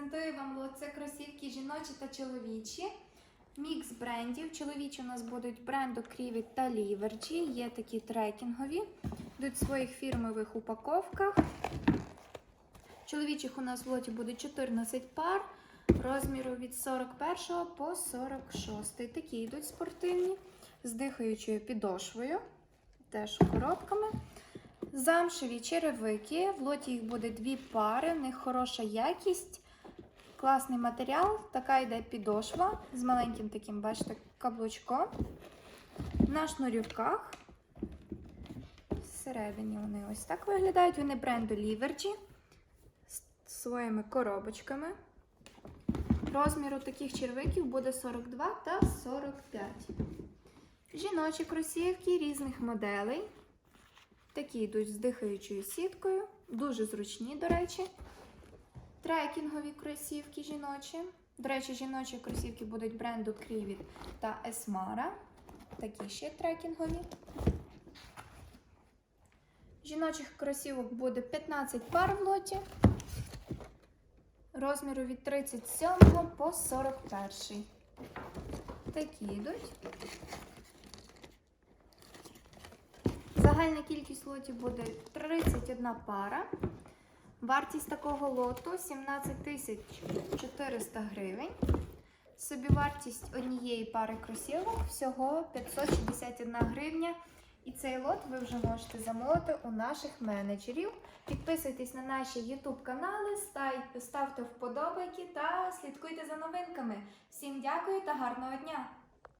презентую вам лот. Це кросівки жіночі та чоловічі. Мікс брендів. Чоловічі у нас будуть бренду Крівіт та Ліверджі. Є такі трекінгові. Йдуть в своїх фірмових упаковках. Чоловічих у нас в лоті буде 14 пар. Розміру від 41 по 46. Такі йдуть спортивні з дихаючою підошвою. Теж коробками. Замшеві черевики. В лоті їх буде дві пари, в них хороша якість, класний матеріал. Така йде підошва з маленьким таким, бачите, каблучком. На шнурівках. Всередині вони ось так виглядають. Вони бренду Ліверджі з своїми коробочками. Розміру таких червиків буде 42 та 45. Жіночі кросівки різних моделей. Такі йдуть з дихаючою сіткою, дуже зручні, до речі. Трекінгові кросівки жіночі. До речі, жіночі кросівки будуть бренду Крівіт та Есмара. Такі ще трекінгові. Жіночих кросівок буде 15 пар в лоті. Розміру від 37 по 41. Такі йдуть. Загальна кількість лотів буде 31 пара. Вартість такого лоту 17 400 гривень. Собівартість однієї пари кросівок всього 561 гривня. І цей лот ви вже можете замовити у наших менеджерів. Підписуйтесь на наші YouTube канали, ставте вподобайки та слідкуйте за новинками. Всім дякую та гарного дня!